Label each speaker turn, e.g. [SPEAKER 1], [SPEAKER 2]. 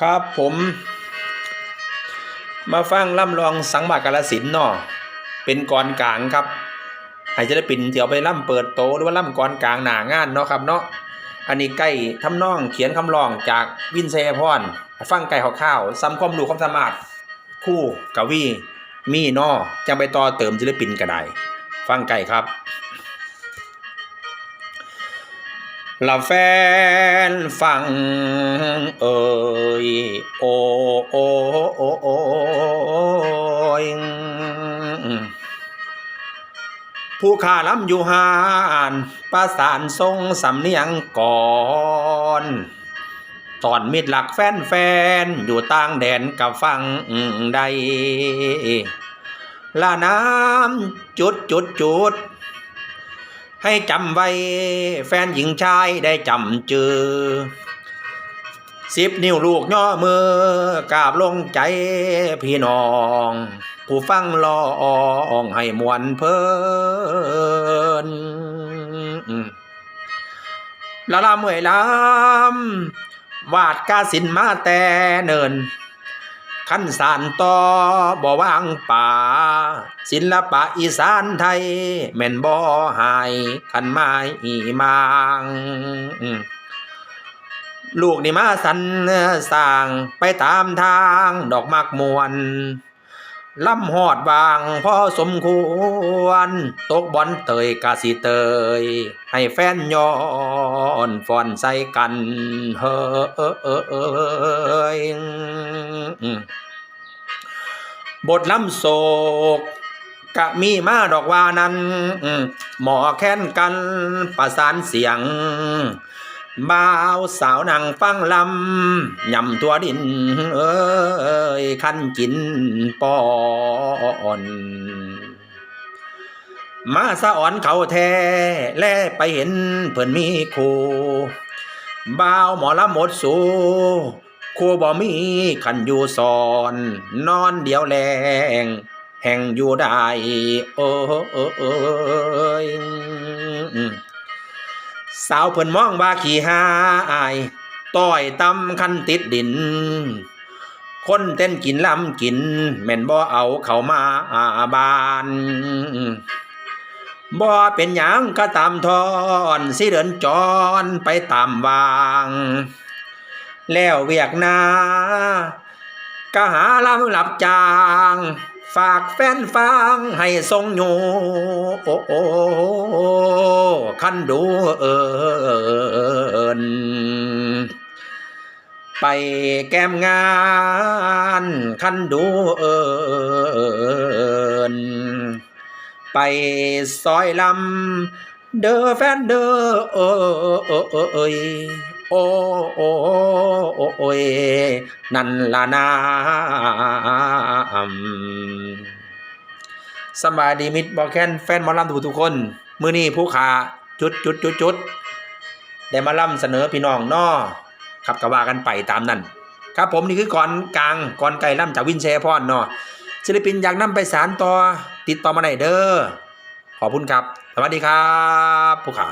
[SPEAKER 1] ครับผม มาฟังล่ำลองสังบากาลสินเนาะเป็นกรกลางครับให้จะได้ปิ่นเที่ยวไปล่ำเปิดโตหรือว่าล่ำกรกลางหนางานเนาะครับเนาะอันนี้ใกล้ทำนองเขียนคำร้องจากวินเซยพรฟังไก่ข้าวซ้ำความรู้ความสามารถคู่กวีมีนอจังไปต่อเติมศิลปินก็ได้ ฟังไก่ครับ ละแฟนฟังเอ่ยโอโอโอโอยผู้ขาล้ำอยู่หานประสานทรงสำเนียงก่อนตอนมิดหลักแฟนแฟนๆอยู่ต่างแดนกับฟังใดละน้ำจุดจุดจุด ให้จำไว้ แฟนหญิงชายได้จำเจอสิบนิ้วลูกย่อมือกราบลงใจพี่น้อง ผู้ฟังลองให้มวนเพลินละลาเมื่อยลำวาดกาสินมาแต่เนิน ขั้นสานต่อบ่วางป่า ศิลปะอีสานไทย แม่นบ่หายขันไม้มางลูกนี่มาสันสร้างไปตามทางดอกมักมวน ล่ำหอดบางพอสมควร ตกบอลเตยกาสิเตย ให้แฟนย้อนฟอนใส่กัน เฮ้ยบทล้ำโศกกะมีมาดอกว่านั้น หมอแค้นกันประสานเสียง บ่าวสาวนั่งฟังลำยำตัวดิน เอ้ยคันกินปอนมาสะอ่อนเขาแท้แลไปเห็นเพิ่นมีคู่บ่าวหมอลำหมดสูครูบ่มีขันอยู่สอน นอนเดียวแรงแห่งอยู่ได้ โอ้เอ้ย สาวเพิ่นมองว่าขี้หาอายต้อยตำคันติดดิน คนเต้นกินลำกิน แม่นบ่เอาเขามาอาบานบ่เป็นหยังก็ตามทอนสิเดินจรไปตามวาง แล้วเวียกนาก็หาลำหลับจาง ฝากแฟนฟังให้ทรงอยู่โอ้โอ้คันดูเอินไปแก้มงานคันดูเอินไปซอยลำเดอแฟนเดอเออเออเอยโอ้โอ้โอ้ยนั่นล่ะนา สบายดีมิดบอกแคนแฟนมอลำทุกทุกๆคน มือนี้ผู้ขาจุดจุดจุดจุดได้มาล่ำเสนอพี่น้องนอขับกระว่ากันไปตามนั้น ครับผมนี่คือก่อนกลางก่อนไก่ล่ำจากวินเชยพรเนาะศิลปินอยากนำไปสารต่อติดต่อมาไหนเด้อขอบคุณครับ สวัสดีครับ ผู้ขา